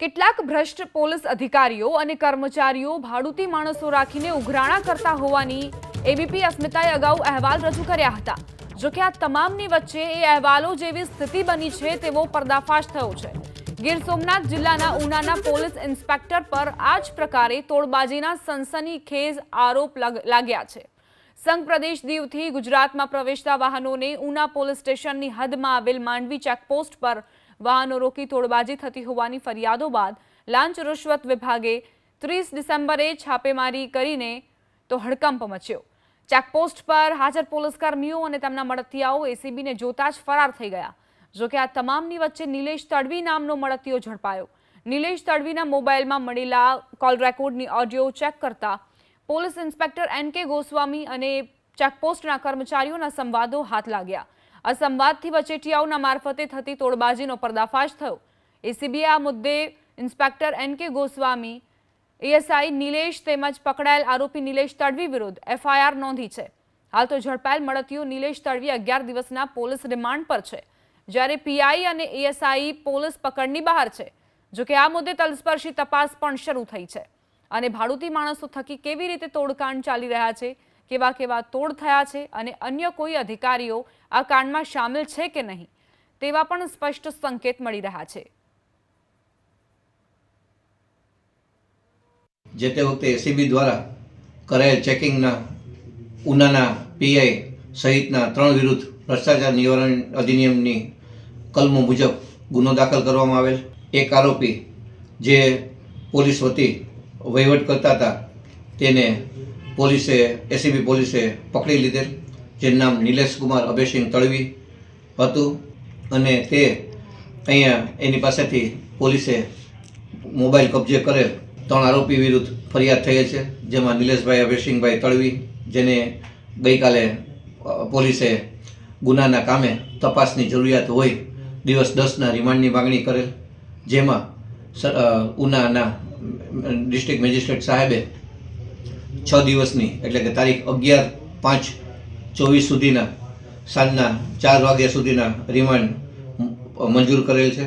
કેટલાક ભ્રષ્ટ પોલીસ અધિકારીઓ અને કર્મચારીઓ ભાડુતી માણસો રાખીને ઉઘરાણા કરતા હોવાની એબીપી અસ્મિતાએ અગાઉ અહેવાલ રજૂ કર્યા હતા. જો કે આ તમામની વચ્ચે એ અહેવાલો જેવી સ્થિતિ બની છે તેવો પર્દાફાશ થયો છે. ગીર સોમનાથ જિલ્લાના ઉનાના પોલીસ ઇન્સ્પેક્ટર પર આ જ પ્રકારે તોડબાજીના સનસનીખેજ આરોપ લગ- લાગ્યા છે. સંઘ પ્રદેશ દીવથી ગુજરાતમાં પ્રવેશતા વાહનોને ઉના પોલીસ સ્ટેશનની હદમાં આવેલ માંડવી ચેકપોસ્ટ પર વાહનો રોકી તોડબાજી થતી હોવાની ફરિયાદો બાદ લાંચ રૂશ્વત વિભાગે ત્રીસ ડિસેમ્બરે છાપેમારી કરીને તો હડકંપ મચ્યો. ચેકપોસ્ટ પર હાજર પોલીસકર્મીઓ અને તેમના મળતિયાઓ એસીબીને જોતા જ ફરાર થઈ ગયા. જોકે આ તમામની વચ્ચે નિલેશ તડવી નામનો મળતિયો ઝડપાયો. નિલેશ તડવીના મોબાઈલમાં મળેલા કોલ રેકોર્ડની ઓડિયો ચેક કરતા police inspector N K Goswami અને ચેકપોસ્ટના કર્મચારીઓના સંવાદો હાથ લાગ્યા. આ સંવાદથી વચેટિયાઓના મારફતે થતી તોડબાજીનો પર્દાફાશ થયો. એસીબીએ આ મુદ્દે inspector N K Goswami, ASI Nilesh તેમજ પકડાયેલ આરોપી નિલેશ તડવી વિરુદ્ધ એફઆઈઆર નોંધી છે. હાલ તો ઝડપાયેલ મળતીઓ નિલેશ તડવી અગિયાર દિવસના પોલીસ રિમાન્ડ પર છે. જ્યારે પીઆઈ અને એએસઆઈ પોલીસ પકડની બહાર છે, જોકે આ મુદ્દે તલસ્પર્શી તપાસ પણ શરૂ થઈ છે. અને ભાડુતી માણસો થકી કેવી રીતે તોડકાંડ ચાલી રહ્યા છે કેવા કેવા તોડ થયા છે અને અન્ય કોઈ અધિકારીઓ આ કાંડમાં સામેલ છે કે નહીં, તેવા પણ સ્પષ્ટ સંકેત મળી રહ્યા છે. જે તે વખતે એસીબી દ્વારા કરાયેલ ચેકિંગના ઉનાના પીઆઈ સહિતના ત્રણ વિરુદ્ધ ભ્રષ્ટાચાર નિવારણ અધિનિયમની કલમો મુજબ ગુનો દાખલ કરવામાં આવેલ. એક આરોપી જે પોલીસ વતી વહીવટ કરતા હતા, તેને પોલીસે એસીબી પોલીસે પકડી લીધેલ, જેનું નામ નિલેશ કુમાર અભયસિંહ તળવી હતું અને તે અહીંયા એની પાસેથી પોલીસે મોબાઈલ કબજે કરેલ ત્રણ આરોપી વિરુદ્ધ ફરિયાદ થઈ છે, જેમાં નિલેશભાઈ અભયસિંહભાઈ તળવી, જેને ગઈકાલે પોલીસે ગુનાના કામે તપાસની જરૂરિયાત હોય, દિવસ દસના રિમાન્ડની માગણી કરેલ, જેમાં ઉનાના ડિસ્ટ્રિક્ટ મેજિસ્ટ્રેટ સાહેબે છ દિવસની, એટલે કે તારીખ અગિયાર પાંચ ચોવીસ સુધીના, સાંજના ચાર વાગ્યા સુધીના રિમાન્ડ મંજૂર કરેલ છે.